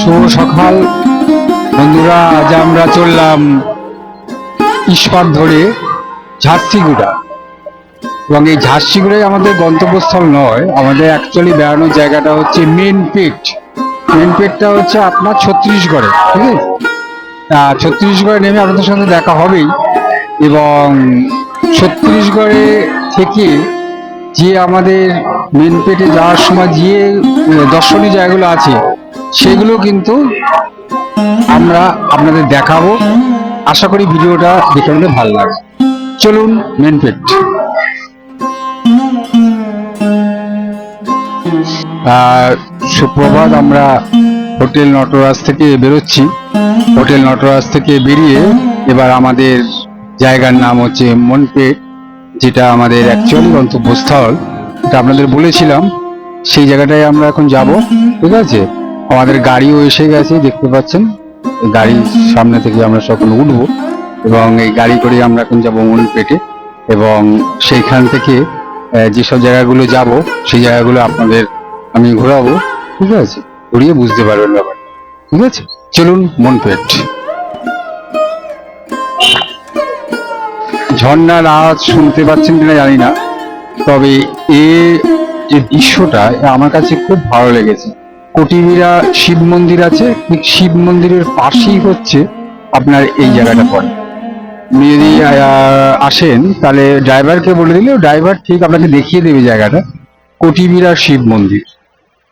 শুভ সকাল। বন্ধুরা, আজ আমরা চললাম ঈশ্বর ধরে ঝাঁসিগুড়া। এবং এই ঝাঁসিগুড়াই আমাদের গন্তব্যস্থল নয়, আমাদের অ্যাকচুয়ালি বেড়ানোর জায়গাটা হচ্ছে মেন পেট মেন পেটটা হচ্ছে আপনার ছত্তিশগড়ে, ঠিক আছে? ছত্তিশগড়ে নেমে আপনাদের সঙ্গে দেখা হবেই। এবং ছত্তিশগড়ে থেকে যে আমাদের মেন পেটে যাওয়ার সময় যে দর্শনীয় জায়গাগুলো আছে সেগুলো কিন্তু আমরা আপনাদের দেখাবো। আশা করি ভিডিওটা দেখে আমাদের ভালো লাগে চলুন মেন পেট সুপ্রভাত, আমরা হোটেল নটরাজ থেকে বেরোচ্ছি। হোটেল নটরাজ থেকে বেরিয়ে এবার আমাদের জায়গার নাম হচ্ছে মনপেট যেটা আমাদের অ্যাকচুয়ালি গন্তব্যস্থল। এটা আপনাদের বলেছিলাম। সেই জায়গাটায় আমরা এখন যাব। ঠিক আছে? আমাদের গাড়িও এসে গেছে, দেখতে পাচ্ছেন। গাড়ির সামনে থেকে আমরা সকল উঠবো এবং এই গাড়ি করে আমরা এখন যাব মনপেটে এবং সেইখান থেকে যেসব জায়গাগুলো যাব, সেই জায়গাগুলো আপনাদের আমি ঘোরাবো, ঠিক আছে? ঘুরিয়ে বুঝতে পারবেন ব্যাপার ঠিক আছে? চলুন মনপেট। ঝর্ণার আওয়াজ শুনতে পাচ্ছেন কিনা জানি না, তবে এ যে দৃশ্যটা, আমার কাছে খুব ভালো লেগেছে। কটিমিরা শিব মন্দির আছে, ঠিক শিব মন্দিরের পাশেই হচ্ছে আপনার এই জায়গাটা পড়ে। যদি আসেন, তাহলে ড্রাইভারকে বলে দিলে ড্রাইভার ঠিক আপনাকে দেখিয়ে দেবে জায়গাটা। কটিমিরা শিব মন্দির।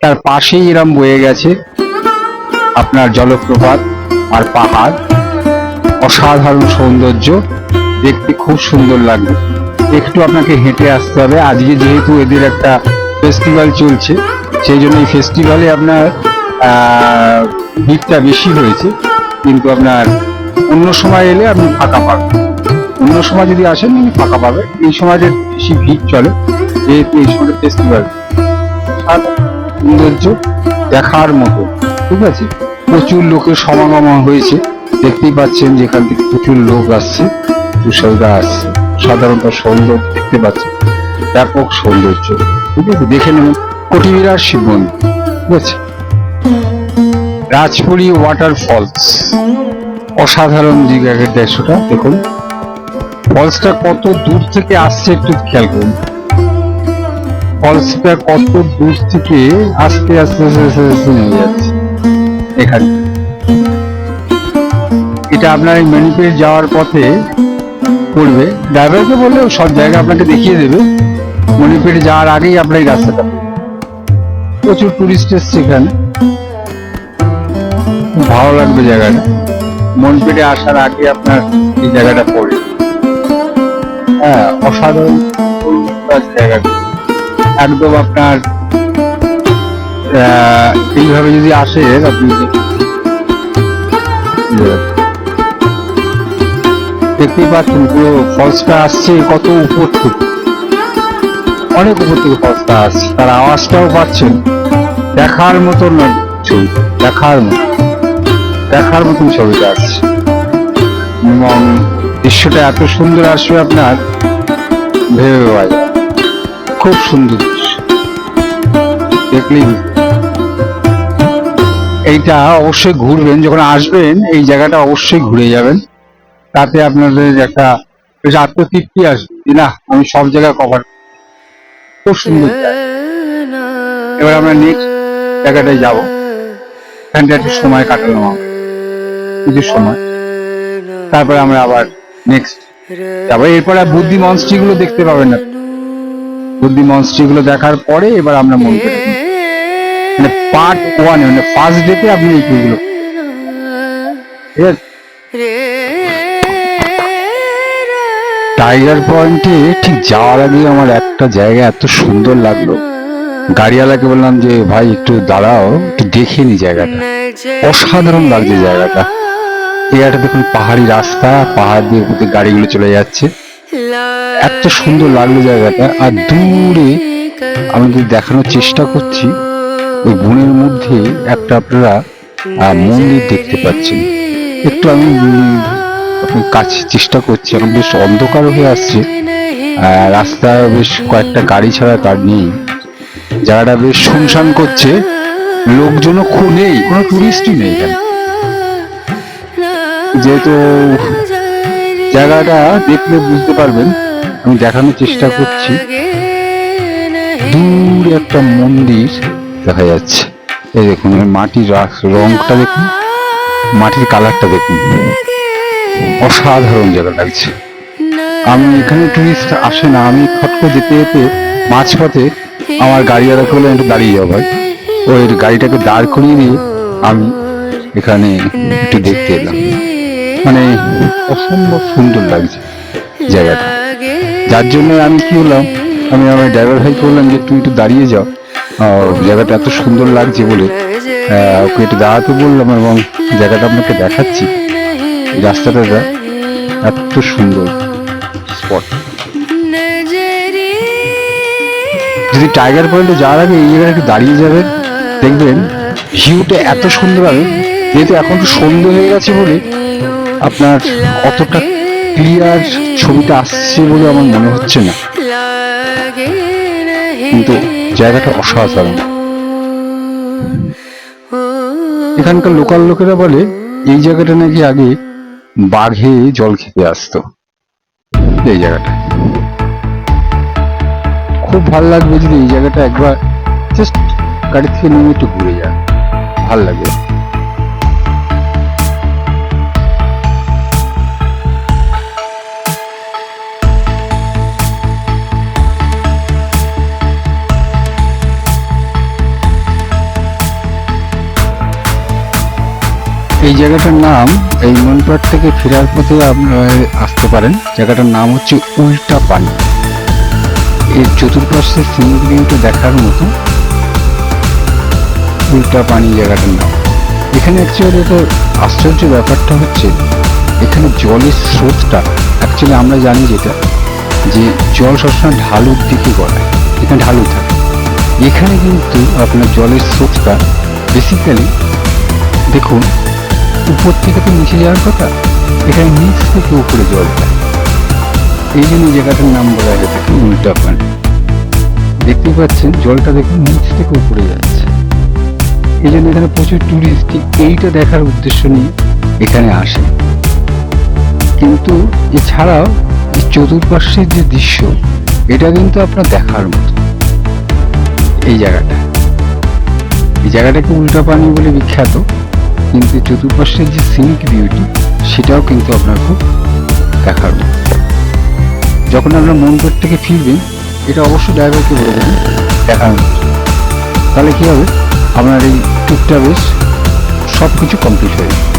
তার পাশেই এরম বয়ে গেছে আপনার জলপ্রপাত আর পাহাড়। অসাধারণ সৌন্দর্য। দেখতে খুব সুন্দর লাগবে। একটু আপনাকে হেঁটে আসতে হবে। আজকে যেহেতু এদের একটা ফেস্টিভ্যাল চলছে সেই জন্য এই ফেস্টিভ্যালে আপনার ভিড়টা বেশি হয়েছে। কিন্তু আপনার অন্য সময় এলে আপনি ফাঁকা পাবেন। অন্য সময় যদি আসেন আপনি ফাঁকা পাবেন এই সময় যে বেশি ভিড় চলে, যেহেতু এই সময় ফেস্টিভ্যাল সৌন্দর্য দেখার মতো, ঠিক আছে? প্রচুর লোকের সমাগম হয়েছে। দেখতেই পাচ্ছেন যেখান থেকে প্রচুর লোক আসছে তুষাররা আসছে। সাধারণত সৌন্দর্য দেখতে পাচ্ছেন। ব্যাপক সৌন্দর্য, ঠিক আছে? দেখে নেবেন। কটিবিরার শিব মন্দির আছে রাজপুরি ওয়াটার ফলস অসাধারণ জায়গার দৃশ্যটা, দেখুন। ফলসটা কত দূর থেকে আসছে একটু খেয়াল করুন। ফলসটা কত দূর থেকে আস্তে আস্তে আস্তে আস্তে নেমে যাচ্ছে। এখানে। এটা আপনার এই ম্যানিপেট যাওয়ার পথে পড়বে। ড্রাইভারকে বললেও সব জায়গা আপনাকে দেখিয়ে দেবে। মণিপুরে যাওয়ার আগেই আপনার এই রাস্তাটা। প্রচুর টুরিস্ট এসছে এখানে। ভালো লাগবে জায়গাটা। মন মনপেটে আসার আগে আপনার এই জায়গাটা পড়ে। হ্যাঁ অসাধারণ জায়গাটা। একদম আপনার এইভাবে যদি আসে, আপনি দেখতেই পাচ্ছেন পুরো ফলসটা আসছে কত উপর থেকে। অনেক উপর থেকে ফলসটা আসছে। তার আওয়াজটাও পাচ্ছেন। দেখার মতন ছবি দেখার মতো দেখার মতন ছবিটা আসছে। এবং দৃশ্যটা এত সুন্দর আসবে আপনার ভেবে পাওয়া যায়। খুব সুন্দর দৃশ্য। দেখলেই এইটা অবশ্যই ঘুরবেন যখন আসবেন এই জায়গাটা অবশ্যই ঘুরে যাবেন। তাতে আপনাদের একটা বেশ আত্মতৃপ্তি আসবে না আমি সব জায়গায় কভার খুব সুন্দর। এবার আমরা নেক্সট জায়গাটায় যাব। এখানটা একটু সময় আমরা কিছু সময়। তারপরে আমরা আবার নেক্সট যাব। এরপরে বুদ্ধি মনস্ট্রি গুলো দেখতে পাবেন না। বুদ্ধি মনস্ট্রি গুলো দেখার পরে এবার আমরা মন করে মানে পার্ট ওয়ান মানে ফার্স্ট ডেতে আপনি ঠিক আছে? টাইগার পয়েন্টে ঠিক যাওয়ার আগে আমার একটা জায়গা এত সুন্দর লাগল। গাড়িওয়ালাকে বললাম যে, ভাই, একটু দাঁড়াও, একটু দেখে নি জায়গাটা। অসাধারণ লাগছে জায়গাটা। একটা দেখুন, পাহাড়ি রাস্তা, পাহাড় দিয়ে গাড়িগুলো চলে যাচ্ছে। এত সুন্দর লাগল জায়গাটা। আর দূরে আমি যদি দেখানোর চেষ্টা করছি, ওই বনের মধ্যে একটা আপনারা মন্দির দেখতে পাচ্ছেন। একটু আমি কাছে চেষ্টা করছি। এখন বেশ অন্ধকার হয়ে আসছে। রাস্তায় বেশ কয়েকটা গাড়ি ছাড়া তার নেই। জায়গাটা বেশ শুনশান করছে। লোকজনও খুব নেই, কোনো টুরিস্টই নেই এখানে। যেহেতু জায়গাটা দেখলে বুঝতে পারবেন, আমি দেখানোর চেষ্টা করছি। দূর একটা মন্দির দেখা যাচ্ছে। এই দেখুন মাটির রংটা দেখুন, মাটির কালারটা দেখুন। অসাধারণ জায়গা লাগছে। আমি এখানে টুরিস্ট আসে না, আমি ফট করে যেতে যেতে মাঝপথে আমার গাড়ি আর করলে একটু দাঁড়িয়ে যাব ভাই। ওই গাড়িটাকে দাঁড় করিয়ে দিয়ে আমি এখানে একটু দেখতে এলাম। মানে অসম্ভব সুন্দর লাগছে জায়গাটা। যার জন্য আমি কি হলাম, আমি আমার ড্রাইভার ভাই বললাম যে, তুমি একটু দাঁড়িয়ে যাও। জায়গাটা এত সুন্দর লাগছে বলে ওকে একটু দাঁড়াতে বললাম এবং জায়গাটা আপনাকে দেখাচ্ছি। রাস্তাটা এত সুন্দর স্পট যদি টাইগার পয়েন্টে যাওয়ার আগে এই জায়গায় একটু দাঁড়িয়ে যাবেন, দেখবেন ভিউটা এত সুন্দর হবে, যেহেতু এখন তো সন্ধ্যে হয়ে গেছে বলে আপনার অতটা ক্লিয়ার ছবিটা আসছে বলে আমার মনে হচ্ছে না। কিন্তু জায়গাটা অসাধারণ। এখানকার লোকাল লোকেরা বলে, এই জায়গাটা নাকি আগে বাঘে জল খেতে আসতো। এই জায়গাটা। খুব ভালো লাগবে যদি এই জায়গাটা একবার জাস্ট গাড়ি থেকে নেমে একটু ঘুরে যান। ভালো লাগবে এই জায়গাটার নাম, এই মনপাট থেকে ফেরার পথে আপনারা আসতে পারেন। জায়গাটার নাম হচ্ছে উল্টা পানি। এর চতুর্পাশে সিনারিটা দেখার মতো উল্টা পানি জায়গাটার নাম এখানে অ্যাকচুয়ালি তো আশ্চর্য ব্যাপারটা হচ্ছে, এখানে জলের স্রোতটা অ্যাকচুয়ালি আমরা জানি যেটা, যে জল সবসময় ঢালুর দিকে গড়ায়, এখানে ঢালু থাকে। এখানে কিন্তু আপনার জলের স্রোতটা বেসিক্যালি দেখুন, উপর থেকে তো নিচে যাওয়ার কথা, এখানে নিচ থেকে উপরে জল যায়। এই জন্য জায়গাটার নাম বলা হয়ে উল্টা পানি দেখতেই পাচ্ছেন, জলটা দেখুন নিচ থেকে উপরে যাচ্ছে। এই জন্য এখানে প্রচুর টুরিস্ট এইটা দেখার উদ্দেশ্য নিয়ে এখানে আসে। কিন্তু এছাড়াও এই চতুর্পাশের যে দৃশ্য, এটা কিন্তু আপনার দেখার মতো। এই জায়গাটা। এই জায়গাটাকে উল্টা পানি বলে বিখ্যাত, কিন্তু চতুর্পাশের যে সিনিক বিউটি সেটাও কিন্তু আপনার খুব দেখার মতো। যখন আপনার মন থেকে ফিরবেন, এটা অবশ্যই ড্রাইভারকে বলে দেবেন দেখানোর তাহলে কী হবে? আপনার এই টুকটা বেশ সব কিছু কমপ্লিট হয়ে যাবে।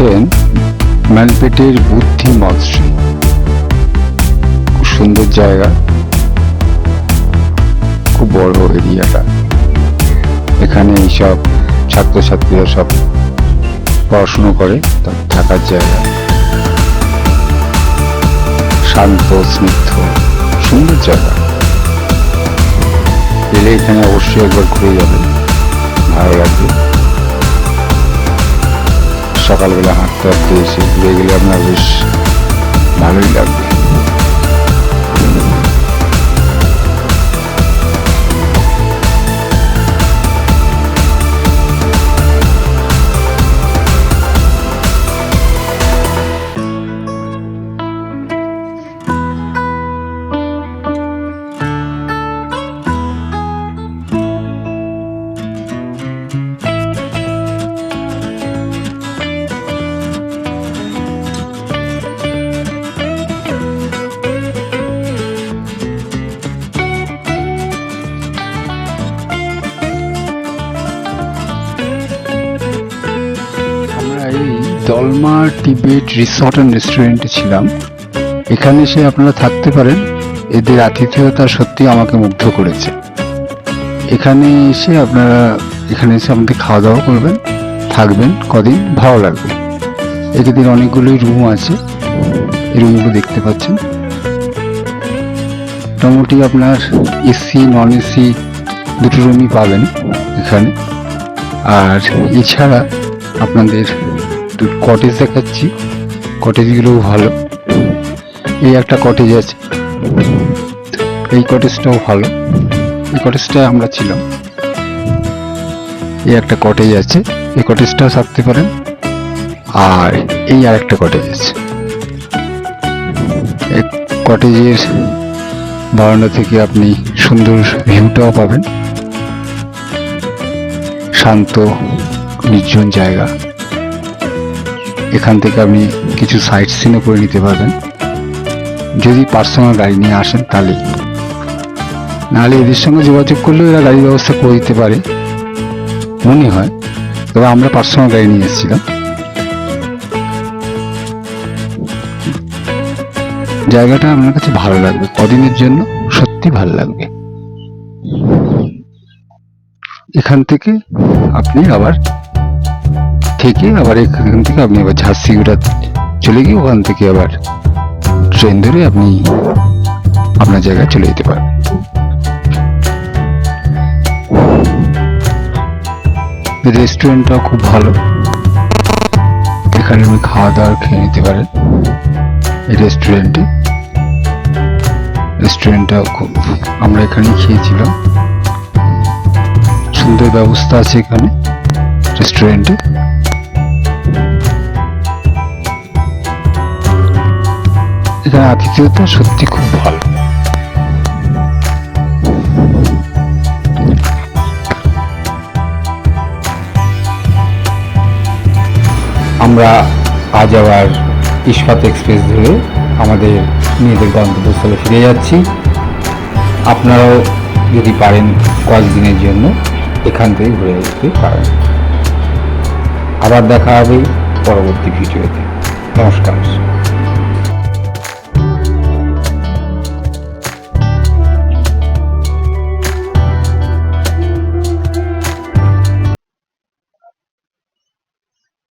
দেখছেন ম্যানপেটের বুদ্ধি মৎস্য। খুব সুন্দর জায়গা। খুব বড় এরিয়াটা। এখানে এইসব ছাত্রছাত্রীরা সব পড়াশুনো করে, তার থাকার জায়গা। শান্ত, স্নিগ্ধ, সুন্দর জায়গা। এলে এখানে অবশ্যই একবার ঘুরে যাবেন। ভালো লাগবে। সকালবেলা হাঁটতে হাঁটতে এসে ঘুরে গেলে আপনার বেশ ভালোই লাগবে। দলমা টিবেট রিসর্ট অ্যান্ড রেস্টুরেন্টে ছিলাম। এখানে এসে আপনারা থাকতে পারেন। এদের আতিথেয়তা সত্যি আমাকে মুগ্ধ করেছে। এখানে এসে আপনারা, এখানে এসে আমাদের খাওয়া দাওয়া করবেন, থাকবেন কদিন, ভালো লাগবে। এদের অনেকগুলোই রুম আছে। এই রুমগুলো দেখতে পাচ্ছেন। মোটামুটি আপনার এসি নন এসি দুটো রুমই পাবেন এখানে। আর এছাড়া আপনাদের কটেজ দেখাচ্ছি। কটেজগুলোও ভালো। এই একটা কটেজ আছে। এই কটেজটাও ভালো। এই কটেজটায় আমরা ছিলাম। এই একটা কটেজ আছে। এই কটেজটাও থাকতে পারেন। আর এই আর একটা কটেজ আছে। এই কটেজের বারান্দা থেকে আপনি সুন্দর ভিউটাও পাবেন। শান্ত, নির্জন জায়গা। এখান থেকে আপনি কিছু সাইট সিনও করে নিতে পারবেন। যদি পার্সোনাল গাড়ি নিয়ে আসেন তাহলে। নাহলে এদের সঙ্গে যোগাযোগ করলেও এরা গাড়ির ব্যবস্থা করে দিতে পারে। মনে হয়। তবে আমরা পার্সোনাল গাড়ি নিয়ে এসেছিলাম। জায়গাটা আপনার কাছে ভালো লাগবে। কদিনের জন্য? সত্যি ভালো লাগবে। এখান থেকে আপনি আবার থেকে আবার এখান থেকে আপনি আবার ঝাঁসিগুড়া চলে গিয়ে ওখান থেকে আবার ট্রেন ধরে আপনি আপনার জায়গায় চলে যেতে পারেন রেস্টুরেন্টটাও খুব ভালো। এখানে আপনি খাওয়া দাওয়া খেয়ে নিতে পারেন। এই রেস্টুরেন্টে। রেস্টুরেন্টটাও খুব, আমরা এখানে খেয়েছিলাম। সুন্দর ব্যবস্থা আছে এখানে, রেস্টুরেন্টে। এখানে আতিথেয়তা সত্যি খুব ভালো। আমরা আজ আবার ইস্পাত এক্সপ্রেস ধরে আমাদের মেয়েদের গন্তব্যস্থলে ফিরে যাচ্ছি। আপনারাও যদি পারেন কয়েকদিনের জন্য এখান থেকে ঘুরে যেতে পারেন। আবার দেখা হবে পরবর্তী ভিডিওতে। নমস্কার।